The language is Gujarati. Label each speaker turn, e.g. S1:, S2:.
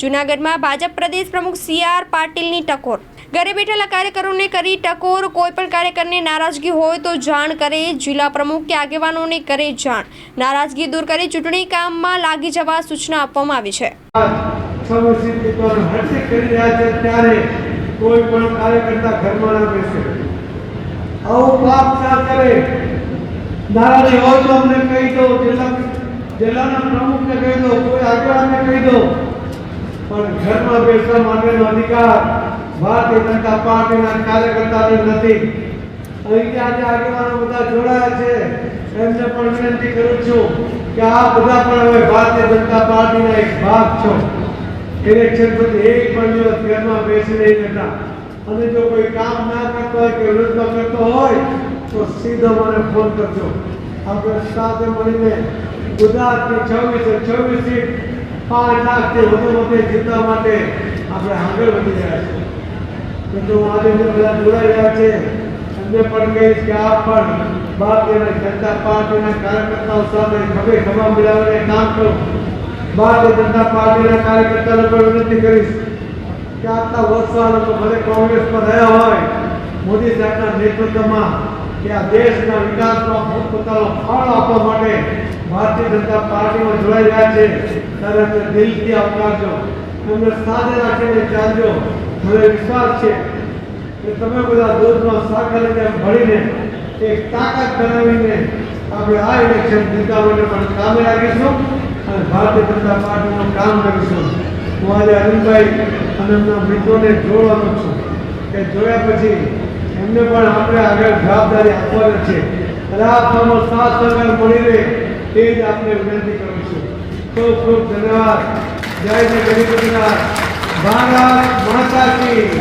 S1: જૂનાગઢમાં ભાજપ પ્રદેશ પ્રમુખ સી આર પાટીલની ટકોર. ઘરે બેઠેલા કાર્યકરોને કરી ટકોર, કોઈ પણ કાર્યકરને નારાજગી હોય તો જાણ કરે, જિલ્લા પ્રમુખ કે આગેવાનોને કરે જાણ. નારાજગી દૂર કરી ચૂંટણી કામમાં લાગી જવા સૂચના આપવામાં આવી છે.
S2: જિલ્લાના પ્રમુખને કહી દો, કોઈ આગેવાનને કહી દો. પણ ઘરમાં બેસવા માટેનો અધિકાર ભારતીય જનતા પાર્ટીના કાર્યકર્તાને નથી. અહીં આજે આગેવાનો બધા જોડાયા છે. એમને પણ વિનંતી કરું છું કે આ બધા પણ હવે ભારતીય જનતા પાર્ટીના એક ભાગ છો. ઇલેક્શન પછી એક પણ દિવસ ઘરમાં બેસી નહીં જતા અને જો કોઈ કામ ના કરતો હોય કે વિરોધ કરતો હોય, તો સીધો મને ફોન કરજો. આપણે સાથે મળીને ગુજરાતની છવ્વીસે છવ્વીસ સીટ પાંચ લાખથી વધુ લોકો જીતવા માટે આપણે આગળ વધી રહ્યા છીએ. તો આજે જે બધા જોડાઈ રહ્યા છે, એમને પણ કહીશ કે આપ પણ ભારતીય જનતા પાર્ટીના કાર્યકર્તાઓ સાથે ખભે ખભા મિલાવીને કામ કરો. ભારતીય જનતા પાર્ટીના કાર્યકર્તા પણ વિનંતી કરીશ કે આટલા વર્ષો આ લોકો ભલે કોંગ્રેસમાં રહ્યા હોય, મોદી સાહેબના નેતૃત્વમાં કે આ દેશના વિકાસમાં પોતપોતાનો ફાળો આપવા માટે ભારતીય જનતા પાર્ટીમાં જોડાઈ રહ્યા છે. ત્યારે દિલથી આવકારજો. તમને સાથે રાખીને ચાલજો. મને વિશ્વાસ છે કે તમે બધા દૂધમાં સાકર જેમ ભળીને એક તાકાત બનાવીને આપણે આ ઇલેક્શન જીતાવીને પણ કામે લાગીશું અને ભારતીય જનતા પાર્ટીનું કામ કરીશું. હું આજે અરવિંદભાઈ અને એમના મિત્રોને જોડવાનો છું કે જોયા પછી એમને પણ આપણે આગળ જવાબદારી આપવાની છે. અને આ તમારો સાથ સહકાર મળી રહે તે જ આપણે વિનંતી કરું છું. ખૂબ ખૂબ ધન્યવાદ. જય શ્રી ગણપતિનાથ ભારત માતા કી.